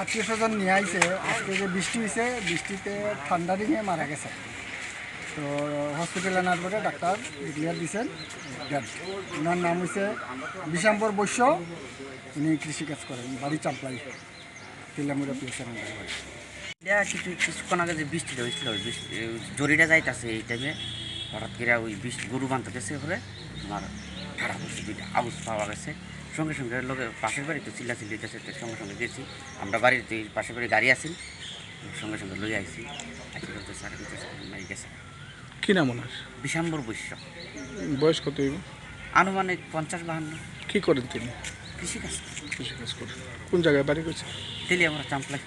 আত্মীয় স্বজন নিয়ে আইছে। আজকে যে বৃষ্টি হয়েছে বৃষ্টিতে ঠান্ডা দিনে মারা গেছে। তো হসপিটালে আনার পরে ডাক্তার ডিক্লিয়ার দিয়েছেন ডেড ওনার নাম হয়েছে বিশাম্বর বৈশ্য। উনি কৃষিকাজ করেন, বাড়ি চাম্পলাই। এটা কিছু কিছুক্ষণ আগে যে হয়েছিল বৃষ্টি ওই জরিটা যাইতেছে এই টাইমে হঠাৎ করে ওই বৃষ্টি গরু বাঁধতে গেছে পরে আমার খারাপ হচ্ছে আউস পাওয়া গেছে। সঙ্গে সঙ্গে লোকের পাশের বাড়িতে চিল্লা চিল্লি তো সঙ্গে সঙ্গে গেছি। আমরা বাড়িতে পাশের বাড়ি গাড়ি আছি সঙ্গে সঙ্গে লই আইছি। আইসি বলতে স্যার মারি গেছে। কি নাম ওনার? বিশাম্বর বৈশ্য। বয়স কত হইব? আনুমানিক পঞ্চাশ বাহান্ন। কী করেন তিনি? কৃষিকাজ। কৃষিকাজ করেন। কোন জায়গায় বাড়ি করছে তেলি আমরা চাম্পলাই।